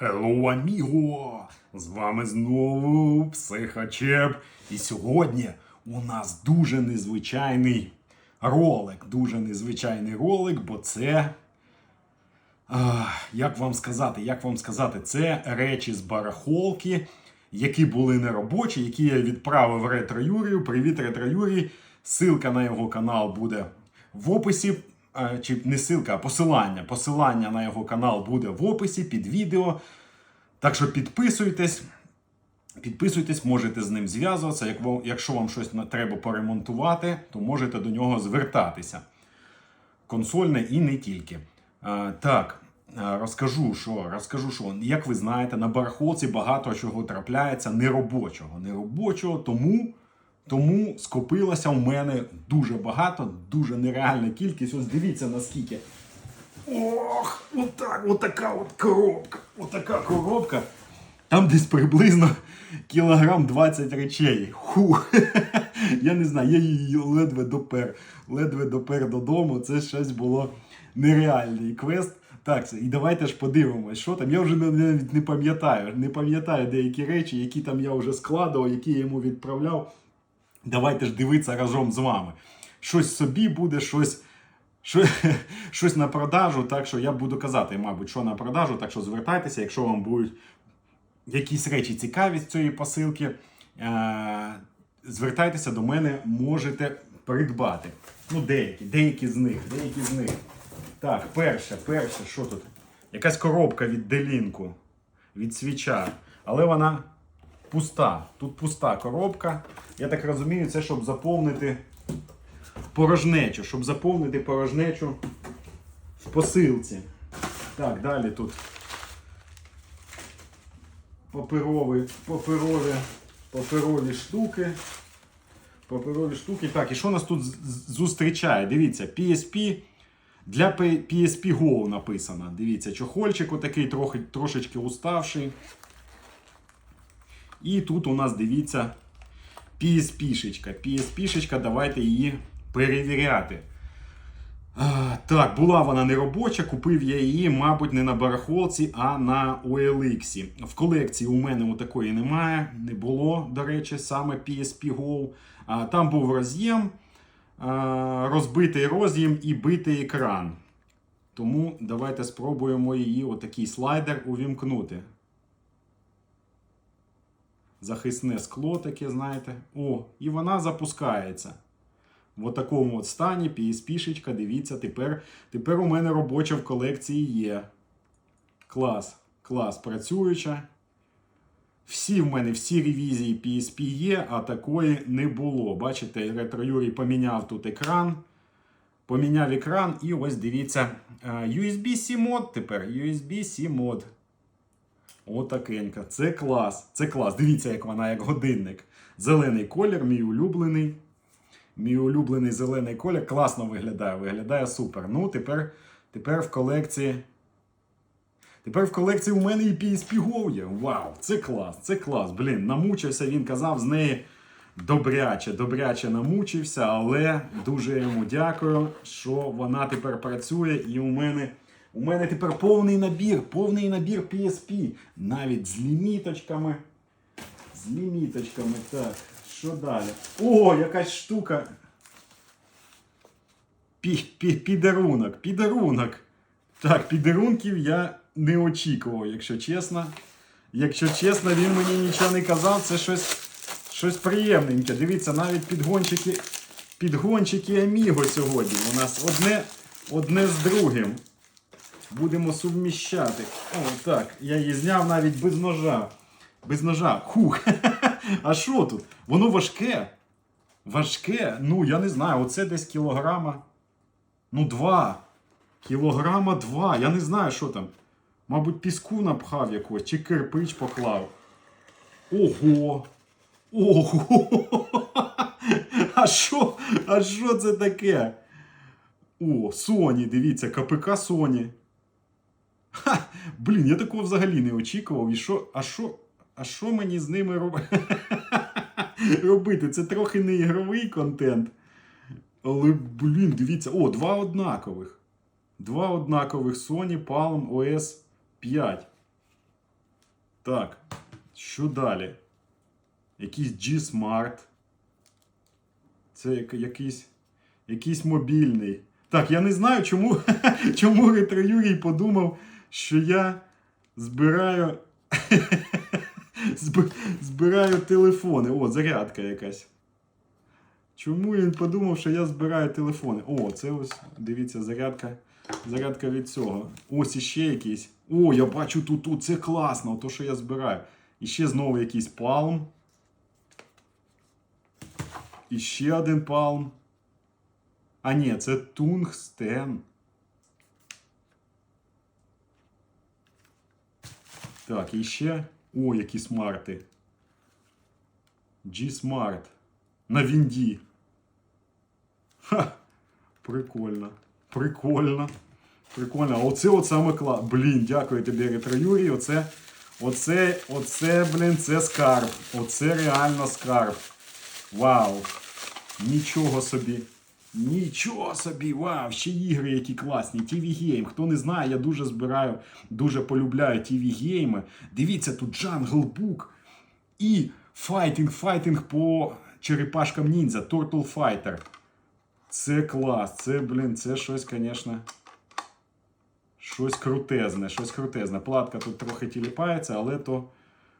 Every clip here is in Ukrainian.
Hello, amigo! З вами знову Психачеп. І сьогодні у нас дуже незвичайний ролик. Дуже незвичайний ролик, бо це. А, як вам сказати, як вам сказати, це речі з барахолки, які були неробочі, які я відправив ретро Юрію. Привіт, ретро Юрій. Силка на його канал буде в описі. Чи не силка, а посилання. Посилання на його канал буде в описі під відео. Так що підписуйтесь. Підписуйтесь, можете з ним зв'язуватися. Якщо вам щось треба поремонтувати, то можете до нього звертатися. Консольне і не тільки. Так, розкажу, що розкажу, що як ви знаєте, на барахолці багато чого трапляється неробочого. Неробочого, тому, тому скопилося у мене дуже багато, дуже нереальна кількість. Ось дивіться наскільки. Ох, отак, отака от коробка. Отака коробка. Там десь приблизно кілограм 20 речей. Ху. Я не знаю, я її ледве допер. Ледве допер додому. Це щось було нереальний квест. Так, і давайте ж подивимось, що там. Я вже навіть не пам'ятаю. Не пам'ятаю деякі речі, які там я вже складував, які я йому відправляв. Давайте ж дивитися разом з вами. Щось собі буде, щось. Що, щось на продажу, так що я буду казати, мабуть, що на продажу, так що звертайтеся, якщо вам будуть якісь речі цікаві з цієї посилки, е- звертайтеся до мене, можете придбати. Ну, деякі, деякі з них, деякі з них. Так, перше, перше, що тут? Якась коробка від делінку, від свіча, але вона пуста. Тут пуста коробка. Я так розумію, це щоб заповнити порожнечу, щоб заповнити порожнечу в посилці. Так, далі тут паперові, паперові, паперові штуки. Паперові штуки. Так, і що нас тут зустрічає? Дивіться, PSP. Для PSP Go написано. Дивіться, чохольчик отакий трохи, трошечки уставший. І тут у нас дивіться PSP-шечка. PSP-шечка, давайте її перевіряти. А, так, була вона не робоча, купив я її, мабуть, не на барахолці, а на OLX. В колекції у мене такої немає, не було, до речі, саме PSP Go. А, там був роз'єм, розбитий роз'єм і битий екран. Тому давайте спробуємо її отакий слайдер увімкнути. Захисне скло таке, знаєте. О, і вона запускається. В такому от стані PSP-шечка, дивіться, тепер, тепер у мене робоча в колекції є. Клас, клас, працююча. Всі в мене, всі ревізії PSP є, а такої не було. Бачите, ретро Юрій поміняв тут екран. Поміняв екран, і ось дивіться, е, USB-C мод тепер. USB-C мод. Отакенька. Це клас. Це клас. Дивіться, як вона, як годинник. Зелений колір, мій улюблений. Мій улюблений зелений колір. Класно виглядає. Виглядає супер. Ну, тепер, тепер в колекції. Тепер в колекції у мене і PSP Go є. Вау, це клас, це клас. Блін, намучився, він казав з неї добряче, добряче намучився, але дуже йому дякую, що вона тепер працює, і у мене. У мене тепер повний набір, повний набір PSP. Навіть з ліміточками. З ліміточками. Так, що далі? О, якась штука. Пі- пі- Підарунок, підарунок. Так, підарунків я не очікував, якщо чесно. Якщо чесно, він мені нічого не казав, це щось, щось приємненьке. Дивіться, навіть підгончики, підгончики Аміго сьогодні. У нас одне, одне з другим. Будемо суміщати. О, так. Я її зняв навіть без ножа. Без ножа. Хух. А що тут? Воно важке. Важке. Ну, я не знаю, оце десь кілограма. Ну, два. Кілограма два. Я не знаю, що там. Мабуть, піску напхав якогось, чи кирпич поклав. Ого! Ого! А що? А що це таке? О, Sony, дивіться, КПК Sony. Ха, блін, я такого взагалі не очікував. І що, а що, а що мені з ними робити? робити? Це трохи не ігровий контент. Але, блін, дивіться, о, два однакових. Два однакових Sony Palm OS 5. Так, що далі? Якийсь G-Smart. Це як, якийсь, якийсь мобільний. Так, я не знаю, чому, чому Ретро Юрій подумав, що я збираю. збираю телефони. О, зарядка якась. Чому він подумав, що я збираю телефони? О, це ось, дивіться, зарядка. Зарядка від цього. Ось іще якийсь. О, я бачу тут, тут це класно, то, що я збираю. І ще знову якийсь палм. І ще один палм. А ні, це тунгстен. Так, і ще. О, які смарти. G-Smart. На вінді. Ха! Прикольно. Прикольно. Прикольно. Оце от саме клас. Блін, дякую тобі, Ретро Юрій. Оце, оце, оце, блін, це скарб. Оце реально скарб. Вау. Нічого собі. Нічого собі, вау, ще ігри, які класні. TV Game. Хто не знає, я дуже збираю, дуже полюбляю TV гейми. Дивіться, тут Jungle Book і файтинг, файтинг по черепашкам ніндзя, Turtle Fighter. Це клас, це, блін, це щось, звісно. Щось крутезне, щось крутезне. Платка тут трохи тіліпається, але то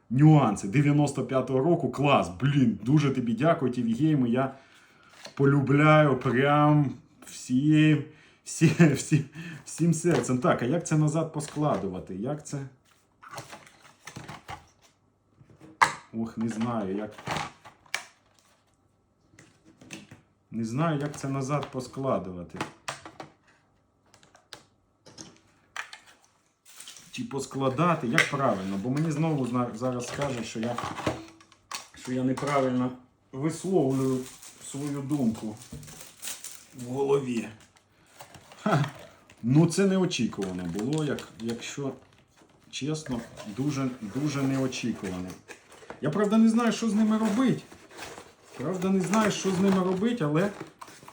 нюанси. 95-го року клас. Блін, дуже тобі дякую, TV гейми. Я полюбляю прям всім, всі, всі, всім серцем. Так, а як це назад поскладувати? Як це? Ох, не знаю, як. Не знаю, як це назад поскладувати. Чи поскладати, як правильно, бо мені знову зараз скажуть, що я, що я неправильно висловлюю свою думку в голові. Ха. Ну, це неочікувано було, як, якщо чесно, дуже, дуже неочікувано. Я правда не знаю, що з ними робити. Правда, не знаю, що з ними робити, але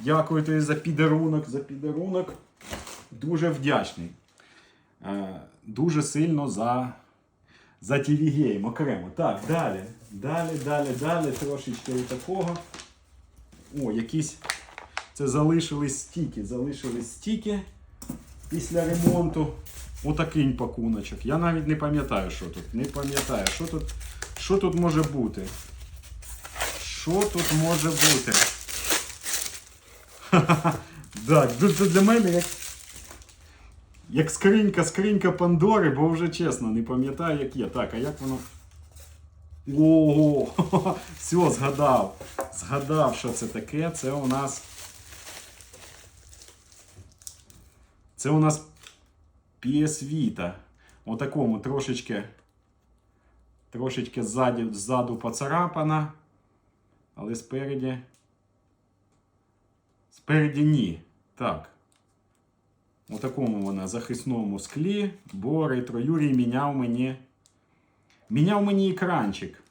дякую тобі за підарунок, за підарунок. Дуже вдячний. Е, Дуже сильно за, за TV Game окремо. Так, далі. Далі, далі, далі. Трошечки такого. О, якісь. Це залишились стіки. Залишились стіки після ремонту. Отакий пакуночок. Я навіть не пам'ятаю, що тут. Не пам'ятаю, що тут, що тут може бути. Що тут може бути? Так, це для мене як. Як скринька, скринька Пандори, бо вже чесно, не пам'ятаю, як є. Так, а як воно. Ого! Все, згадав. Згадав, що це таке. Це у нас. Це у нас PS Vita. Отакому трошечки. Трошечки ззаді, ззаду поцарапана. Але спереді. Спереді ні. Так. У такому вона захисному склі, бо ретро Юрій міняв мені. Міняв мені екранчик.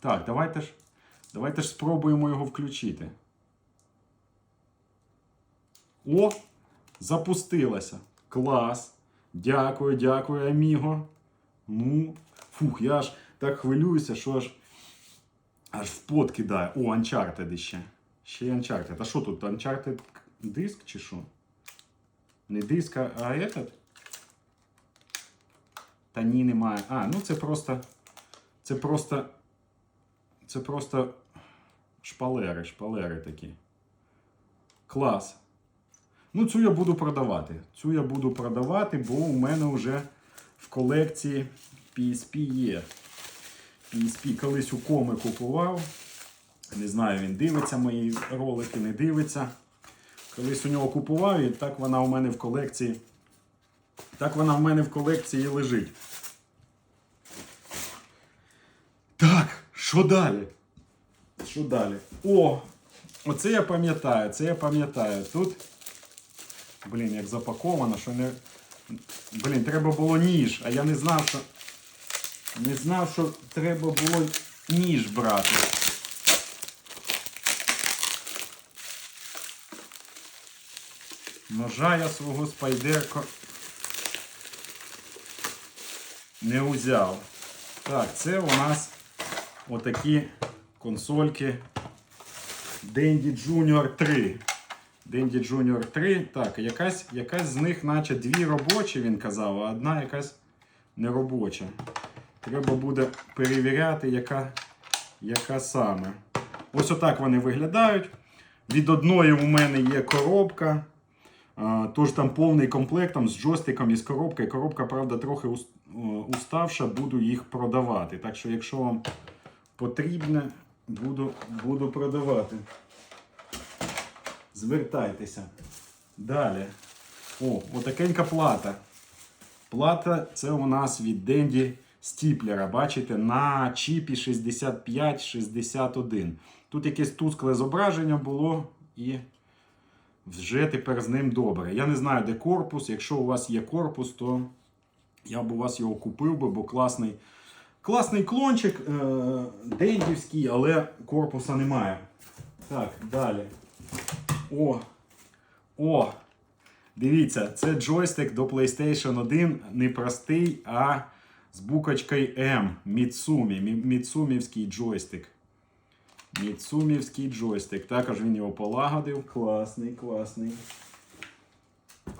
Так, давайте ж. Давайте ж спробуємо його включити. О! Запустилася. Клас. Дякую, дякую, Аміго. Ну, фух, я аж так хвилююся, що аж аж в пот кидає. О, Uncharted ще. Ще й Uncharted. А що тут? Uncharted диск чи що? Не диск, а этот? Та ні, немає. А, ну це просто. Це просто. Це просто шпалери, шпалери такі. Клас. Ну, цю я буду продавати. Цю я буду продавати, бо у мене вже в колекції PSP є. PSP колись у коми купував. Не знаю, він дивиться мої ролики, не дивиться. Колись у нього купував, і так вона у мене в колекції. Так вона в мене в колекції лежить. Так, що далі? Що далі? О! Оце я пам'ятаю, це я пам'ятаю. Тут. Блін, як запаковано, що не. Блін, треба було ніж, а я не знав, що. Не знав, що треба було ніж брати. Ножа я свого спайдерко не узяв. Так, це у нас отакі консольки Dendy Junior 3. Dendy Junior 3. Так, якась, якась з них, наче дві робочі, він казав, а одна якась неробоча. Треба буде перевіряти, яка, яка саме. Ось отак вони виглядають. Від одної у мене є коробка. Тож там повний комплект там, з джойстиком і з коробкою. Коробка, правда, трохи уставша, буду їх продавати. Так що, якщо вам потрібне, буду, буду продавати. Звертайтеся. Далі. О, отакенька плата. Плата це у нас від Денді Стіплера. Бачите, на чіпі 6561. Тут якесь тускле зображення було і вже тепер з ним добре. Я не знаю, де корпус. Якщо у вас є корпус, то я б у вас його купив би, бо класний. Класний клончик е- дендівський, але корпуса немає. Так, далі. О! О! Дивіться, це джойстик до PlayStation 1 не простий, а з буквочкою М. Міцумі. Міцумівський джойстик. Міцумівський джойстик. Також він його полагодив. Класний, класний.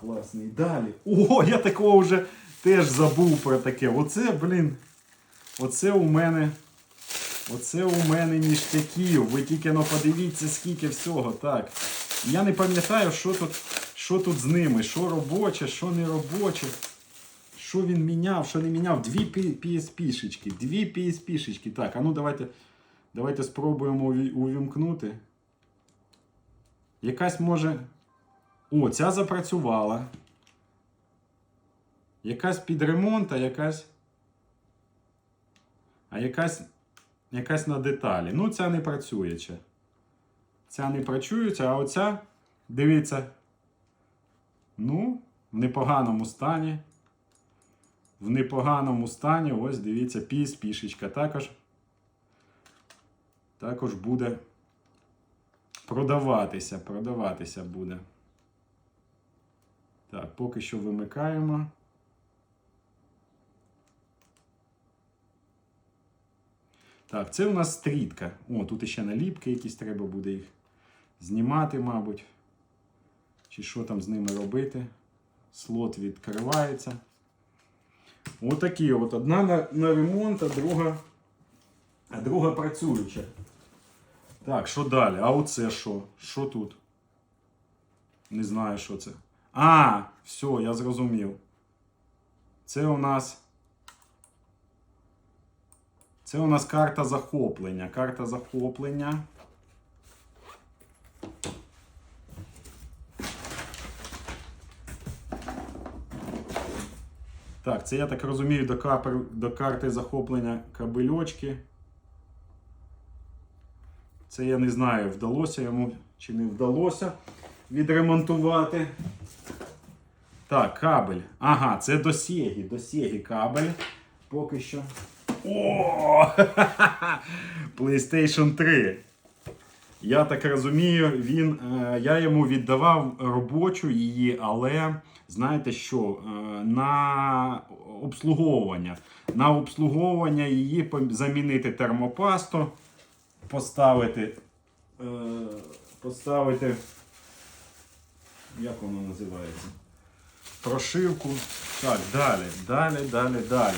Класний. Далі. О, я такого вже теж забув про таке. Оце, блін. Оце у мене. Оце у мене ніштяків. Ви тільки ну, подивіться, скільки всього. Так. Я не пам'ятаю, що тут, що тут з ними, що робоче, що не робоче. Що він міняв, що не міняв. Дві PSP-шечки. Дві PSP-шечки. Так, а ну давайте, давайте спробуємо увімкнути. Якась може. О, ця запрацювала. Якась під ремонт, а якась. А якась. Якась на деталі. Ну, ця не працює. Ця не працюється, а оця, дивіться. Ну, в непоганому стані. В непоганому стані, ось дивіться, піс, пішечка. Також, також буде продаватися. Продаватися буде. Так, поки що вимикаємо. Так, це у нас стрітка. О, тут ще наліпки якісь треба буде їх знімати, мабуть. Чи що там з ними робити. Слот відкривається. Отакі от. Одна на, на ремонт, а друга, а друга працююча. Так, що далі? А оце що? Що тут? Не знаю, що це. А, все, я зрозумів. Це у нас. Це у нас карта захоплення. Карта захоплення. Так, це я так розумію до, капер, до карти захоплення кабельочки. Це я не знаю, вдалося йому чи не вдалося відремонтувати. Так, кабель. Ага, це до Сегі. Кабель. Поки що. О! PlayStation 3. Я так розумію, він, е, я йому віддавав робочу її, але знаєте що? е, На обслуговування. На обслуговування її замінити термопасту, поставити. е, Поставити. Як воно називається? Прошивку. Так, далі, далі, далі, далі.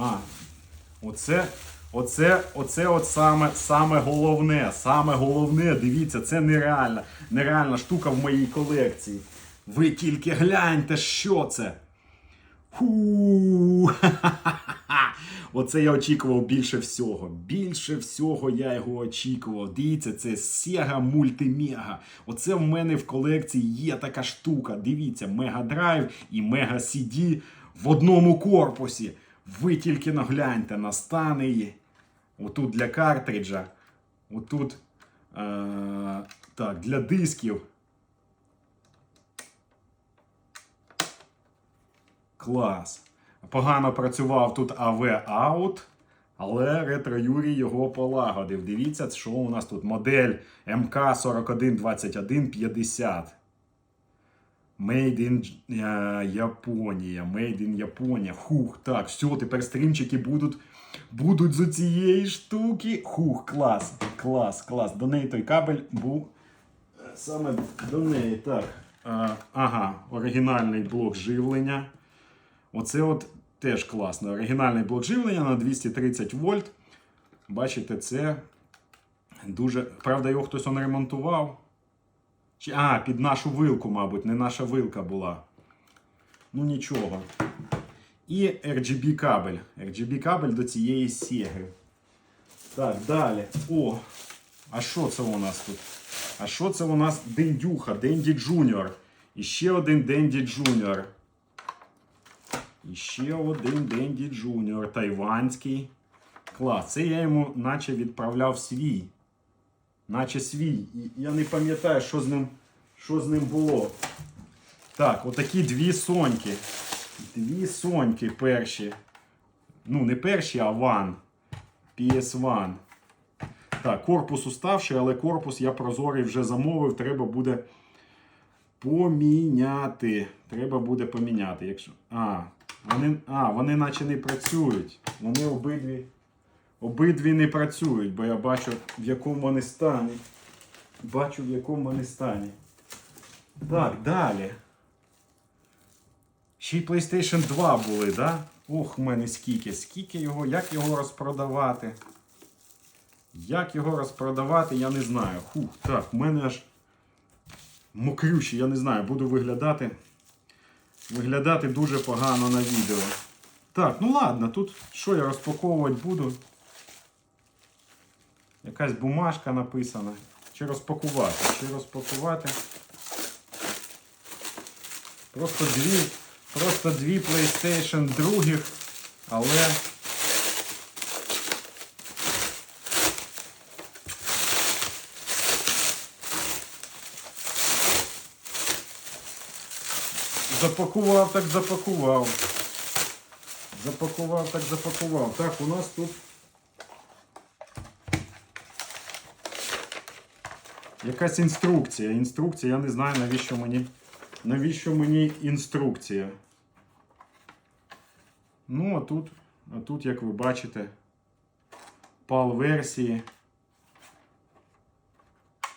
А, оце, оце, оце от саме, саме головне. Саме головне, дивіться, це нереальна, нереальна штука в моїй колекції. Ви тільки гляньте, що це. Ху! Оце я очікував більше всього. Більше всього я його очікував. Дивіться, це Sega Multimega. Оце в мене в колекції є така штука. Дивіться, Mega Drive і Mega CD в одному корпусі. Ви тільки нагляньте на стани. Отут для картриджа. Отут е- так, для дисків. Клас. Погано працював тут AV Out, але ретро Юрій його полагодив. Дивіться, що у нас тут модель МК 412150. Made in е, Японія. Made in Японія. Хух, так, все, тепер стрімчики будуть, будуть з цієї штуки. Хух, клас, клас, клас. До неї той кабель був е, саме до неї. Так. Е, ага, оригінальний блок живлення. Оце от теж класно. Оригінальний блок живлення на 230 вольт. Бачите, це дуже. Правда, його хтось он ремонтував. А, під нашу вилку, мабуть, не наша вилка була. Ну нічого. І RGB кабель. RGB кабель до цієї сєги. Так, далі. О! А що це у нас тут? А що це у нас Дендюха, Денді Джуніор. І ще один Денді Джуніор. І ще один Денді Джуніор. Тайванський. Клас. Це я йому наче відправляв свій. Наче свій. І Я не пам'ятаю, що з ним, що з ним було. Так, отакі дві соньки. Дві соньки перші. Ну, не перші, а ван. PS1. Так, корпус уставший, але корпус я прозорий вже замовив. Треба буде поміняти. Треба буде поміняти. Якщо... А, вони, а, вони наче не працюють. Вони обидві. Обидві не працюють, бо я бачу, в якому вони стані. Бачу, в якому вони стані. Так, далі. Ще й PlayStation 2 були, да? Ох, в мене скільки. Скільки його, як його розпродавати? Як його розпродавати, я не знаю. Хух, так, в мене аж мокрющі, я не знаю, буду виглядати. Виглядати дуже погано на відео. Так, ну ладно, тут що я розпаковувати буду? Якась бумажка написана. Чи розпакувати? Чи розпакувати? Просто дві, просто дві PlayStation других, але. Запакував, так запакував. Запакував, так запакував. Так, у нас тут якась інструкція. Інструкція, я не знаю, навіщо мені. Навіщо мені інструкція? Ну, а тут, а тут, як ви бачите, PAL-версії.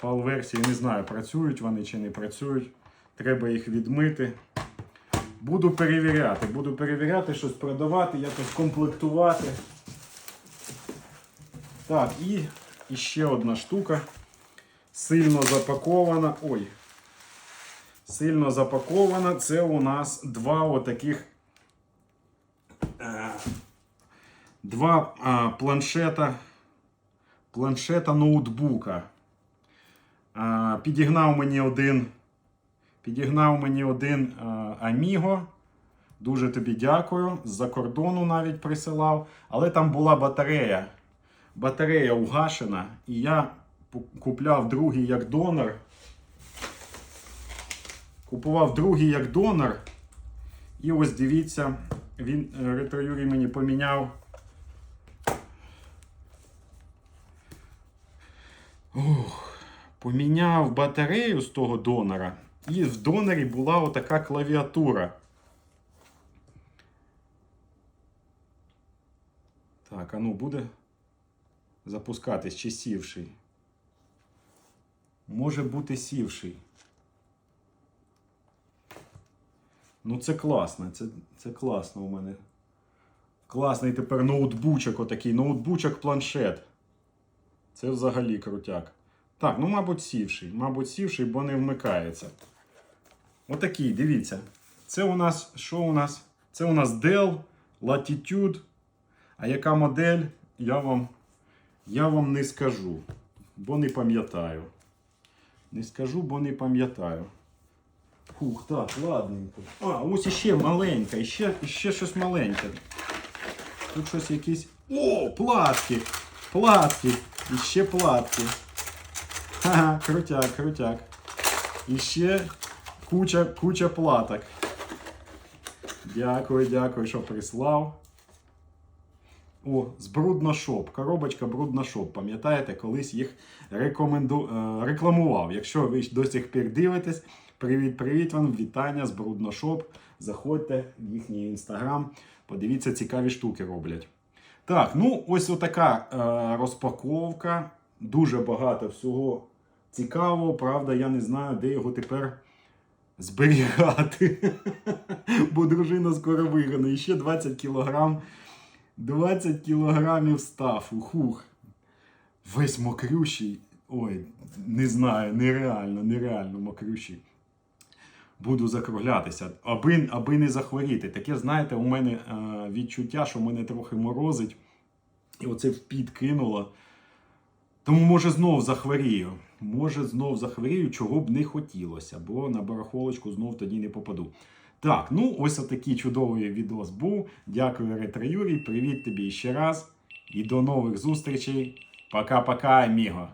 PAL-версії, не знаю, працюють вони чи не працюють. Треба їх відмити. Буду перевіряти. Буду перевіряти, щось продавати, якось комплектувати. Так, і, і ще одна штука. Сильно запакована. Ой. Сильно запакована. Це у нас два отаких. Е, два а, планшета. Планшета ноутбука. А, підігнав мені один. Підігнав мені один а, Amigo. Дуже тобі дякую. З-за кордону навіть присилав. Але там була батарея. Батарея угашена. І я купляв другий як донор. Купував другий як донор. І ось дивіться, він е, Ретро Юрій мені поміняв. Ух, поміняв батарею з того донора. І в донорі була отака клавіатура. Так, а ну буде запускатись чи сівший. Може бути сівший. Ну, це класно, це, це класно у мене. Класний тепер ноутбучок отакий, ноутбучок планшет. Це взагалі крутяк. Так, ну, мабуть, сівший. Мабуть, сівший, бо не вмикається. Отакий, дивіться. Це у нас, що у нас? Це у нас Dell Latitude. А яка модель, я вам, я вам не скажу, бо не пам'ятаю. Не скажу, бо не пам'ятаю. Фух, так, ладненько. А, ось іще маленька, іще, іще щось маленьке. Тут щось якісь. О, платки! Платки! Іще платки. Ха-ха, крутяк, крутяк. Іще куча, куча платок. Дякую, дякую, що прислав. О, з Брудношоп. Коробочка Брудношоп. Пам'ятаєте, колись їх рекоменду... е, рекламував. Якщо ви до сих пір дивитесь, Привіт-привіт вам, вітання з Брудношоп. Заходьте в їхній інстаграм, подивіться, цікаві штуки роблять. Так, ну ось отака е, розпаковка. Дуже багато всього цікавого. Правда, я не знаю, де його тепер зберігати. Бо дружина скоро вигране. І ще 20 кілограм. 20 кілограмів стафу. Хух. Весь мокрющий. Ой, не знаю, нереально, нереально мокрющий. Буду закруглятися, аби, аби не захворіти. Таке, знаєте, у мене е, відчуття, що мене трохи морозить. І оце в піт кинуло. Тому, може, знов захворію. Може, знов захворію, чого б не хотілося, бо на барахолочку знов тоді не попаду. Так, ну ось отакий чудовий відос був. Дякую, Ретро Юрій. Привіт тобі ще раз. І до нових зустрічей. Пока-пока, аміго.